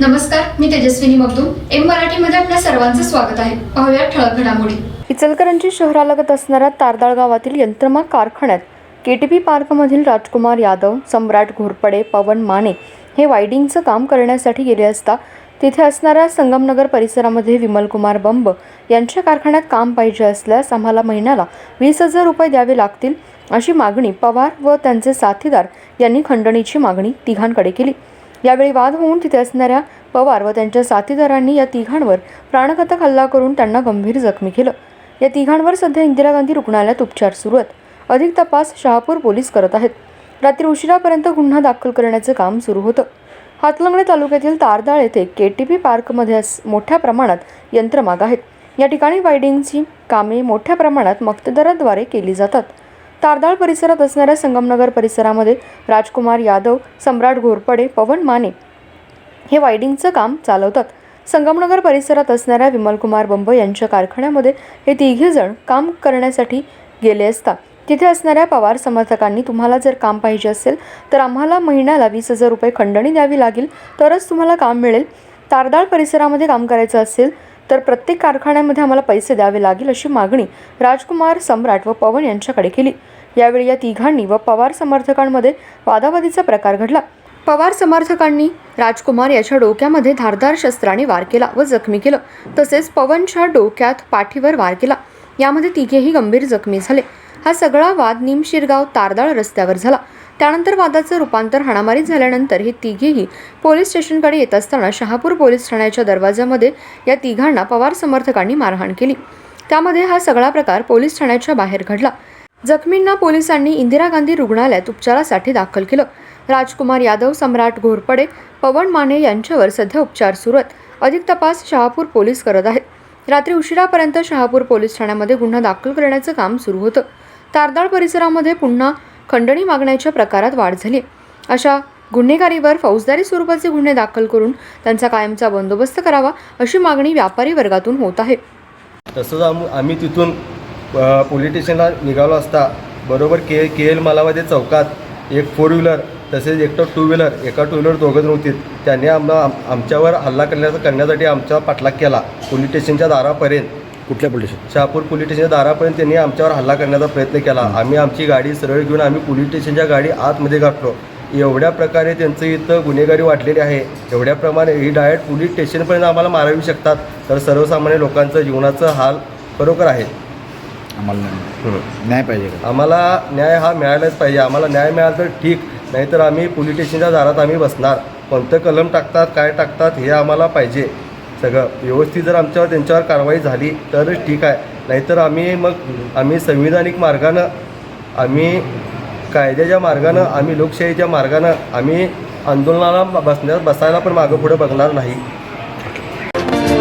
नमस्कार मी तेजस्विनी मगदूम. एम मराठीमध्ये आपल्या सर्वांचं स्वागत आहे. पाहूया ठळक घडामोडी. इचलकरंजी शहरालगत असणाऱ्या तारदाळ गावातील यंत्रमा कारखान्यात. केटीपी पार्कमधील राजकुमार यादव सम्राट घोरपडे पवन माने हे वायडिंगचं काम करण्यासाठी गेले असता तिथे असणाऱ्या संगमनगर परिसरामध्ये विमलकुमार बंब यांच्या कारखान्यात काम पाहिजे असल्यास आम्हाला महिन्याला वीस हजार रुपये द्यावे लागतील अशी मागणी पवार व त्यांचे साथीदार यांनी खंडणीची मागणी तिघांकडे केली. यावेळी वाद होऊन तिथे असणाऱ्या पवार व त्यांच्या साथीदारांनी या तिघांवर प्राणघातक हल्ला करून त्यांना गंभीर जखमी केलं. या तिघांवर सध्या इंदिरा गांधी रुग्णालयात उपचार सुरू आहेत. अधिक तपास शहापूर पोलीस करत आहेत. रात्री उशिरापर्यंत गुन्हा दाखल करण्याचं काम सुरू होतं. हातलंगणे तालुक्यातील तारदाळ येथे के टी पी पार्कमध्ये मोठ्या प्रमाणात यंत्रमाग आहेत. या ठिकाणी वायडिंगची कामे मोठ्या प्रमाणात मक्तेदाराद्वारे केली जातात. तारदाळ परिसरात असणाऱ्या संगमनगर परिसरामध्ये राजकुमार यादव सम्राट घोरपडे पवन माने हे वायडिंगचं काम चालवतात. संगमनगर परिसरात असणाऱ्या विमलकुमार बंब यांच्या कारखान्यामध्ये हे तिघे जण काम करण्यासाठी गेले असता तिथे असणाऱ्या पवार समर्थकांनी तुम्हाला जर काम पाहिजे असेल तर आम्हाला महिन्याला वीस हजार रुपये खंडणी द्यावी लागेल तरच तुम्हाला काम मिळेल. तारदाळ परिसरामध्ये काम करायचं असेल तर प्रत्येक कारखान्यामध्ये आम्हाला पैसे द्यावे लागेल अशी मागणी राजकुमार सम्राट व पवन यांच्याकडे केली. यावेळी या तिघांनी व पवार समर्थकांमध्ये वादावादीचा प्रकार घडला. पवार समर्थकांनी राजकुमार याच्या डोक्यामध्ये धारदार शस्त्राने वार केला व जखमी केलं. तसेच पवनच्या डोक्यात पाठीवर वार केला. यामध्ये तिघेही गंभीर जखमी झाले. हा सगळा वाद निमशिरगाव तारदाळ रस्त्यावर झाला. त्यानंतर वादाचं रूपांतर हाणामारीत झाल्यानंतर हे तिघेही पोलीस स्टेशनकडे येत असताना शहापूर पोलीस ठाण्याच्या दरवाजामध्ये या तिघांना पवार समर्थकांनी मारहाण केली. त्यामध्ये हा सगळा प्रकार पोलीस ठाण्याच्या बाहेर घडला. जखमींना पोलिसांनी इंदिरा गांधी रुग्णालयात उपचारासाठी दाखल केलं. राजकुमार यादव सम्राट घोरपडे पवन माने यांच्यावर सध्या उपचार सुरू आहेत. अधिक तपास शहापूर पोलीस करत आहेत. रात्री उशिरापर्यंत शहापूर पोलीस ठाण्यामध्ये गुन्हा दाखल करण्याचं काम सुरू होतं. तारदाळ परिसरामध्ये पुन्हा खंडणी मागण्याच्या प्रकारात वाढ झाली. अशा गुन्हेगारीवर फौजदारी स्वरूपाचे गुन्हे दाखल करून त्यांचा कायमचा बंदोबस्त करावा अशी मागणी व्यापारी वर्गातून होत आहे. तसंच आम आम्ही तिथून पोलीस स्टेशनला निघालो असता बरोबर के के एल मालामध्ये चौकात एक फोर व्हीलर तसेच एकटं टू व्हीलर एका टू व्हीलर दोघं होती. त्यांनी आम आमच्यावर हल्ला करण्याचा करण्यासाठी आमचा पाठलाग केला. पोलीस स्टेशनच्या दारापर्यंत कुठल्या पोलीस शहापूर पोलीस स्टेशनच्या दारापर्यंत त्यांनी आमच्यावर हल्ला करण्याचा प्रयत्न केला. आम्ही आमची गाडी सरळ घेऊन आम्ही पोलीस स्टेशनच्या गाडी आतमध्ये गाठलो. एवढ्या प्रकारे त्यांचं इथं गुन्हेगारी वाढलेली आहे. एवढ्या प्रमाणे ही डायरेक्ट पोलीस स्टेशनपर्यंत आम्हाला मारावी शकतात. तर सर्वसामान्य लोकांचं जीवनाचं हाल खरोखर आहे. आम्हाला. न्याय पाहिजे का? आम्हाला न्याय हा मिळालाच पाहिजे. आम्हाला न्याय मिळाला तर ठीक. नाहीतर आम्ही पोलीस स्टेशनच्या दारात आम्ही बसणार. कोणतं कलम टाकतात काय टाकतात हे आम्हाला पाहिजे. सगळं व्यवस्थित जर आमच्यावर त्यांच्यावर कारवाई झाली तरच ठीक आहे. नाहीतर आम्ही मग आम्ही संविधानिक मार्गानं आम्ही कायद्याच्या मार्गानं आम्ही लोकशाहीच्या मार्गानं आम्ही आंदोलनाला बसण्यास बसायला पण मागं पुढं बघणार नाही.